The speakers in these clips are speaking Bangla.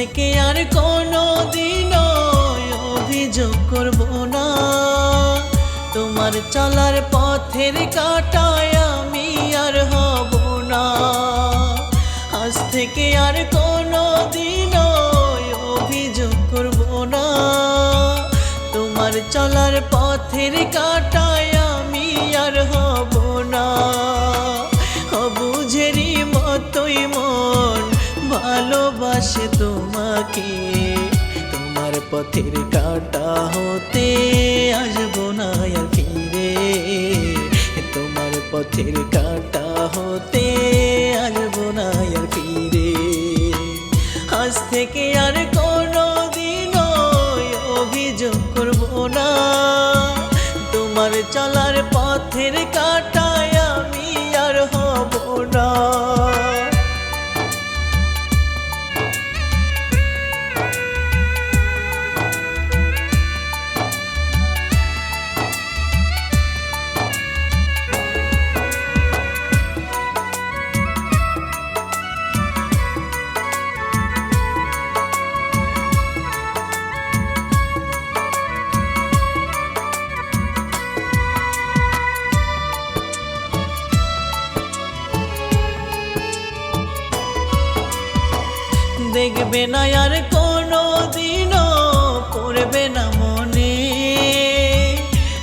থেকে আর কোনো দিন অভিযোগ করব না। তোমার চলার পথের কাটায় আমি আর হব না। আজ থেকে আর কোনো দিন অভিযোগ করব না। তোমার চলার পথের কাটায় আমি আর হব না। অবুঝেরই মতোই মন ভালোবাসে তোমাকে। তোমার পথের কাটা হতে আসব না আর ফিরে। তোমার পথের কাটা হতে আসব না ফিরে। আজ থেকে আর কোনো দিন অভিযোগ করব না। তোমার চলার পথের কাটায় আমি আর হব না। দেখবে না আর কোনো দিনও পড়বে না মনে।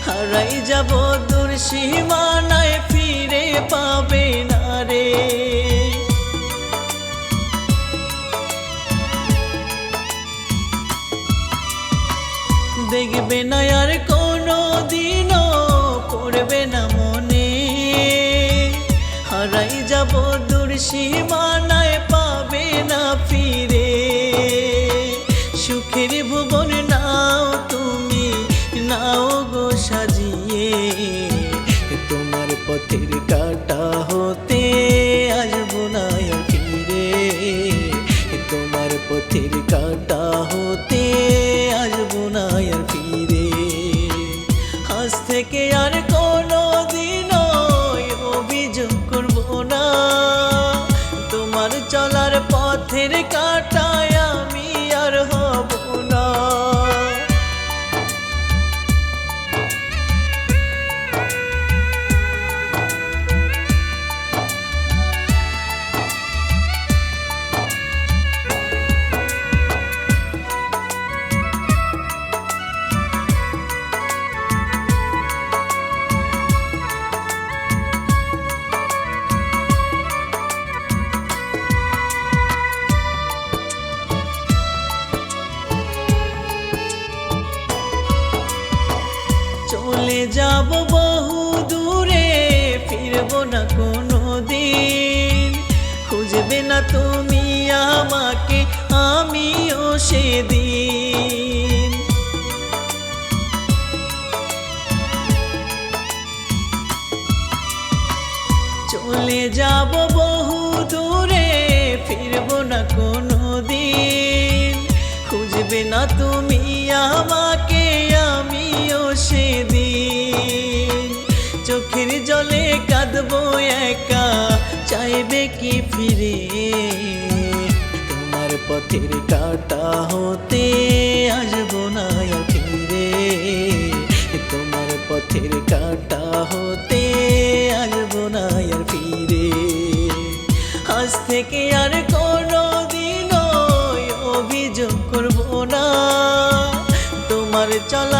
হারাই যাব দূর সীমানায়, ফিরে পাবে না রে। দেখবে না আর কোনো দিনও পড়বে না মনে। হারাই যাব দূর সীমানায় তোমার পথের কাটা হতে আসব না ফিরে তোমার পথের কাটা হতে আসব না ফিরে আজ থেকে আর যাব বহু দূরে, ফিরবো না কোনো দিন খুঁজবে না তুমি আমাকে, আমিও সেদিন। চলে যাব চাইবে কি ফিরে? তোমার পথের কাটা হতে আসব না ফিরে তোমার পথের কাটা হতে আসব না ফিরে। আজ থেকে আর কোনো দিন অভিযোগ করব না। তোমার চলা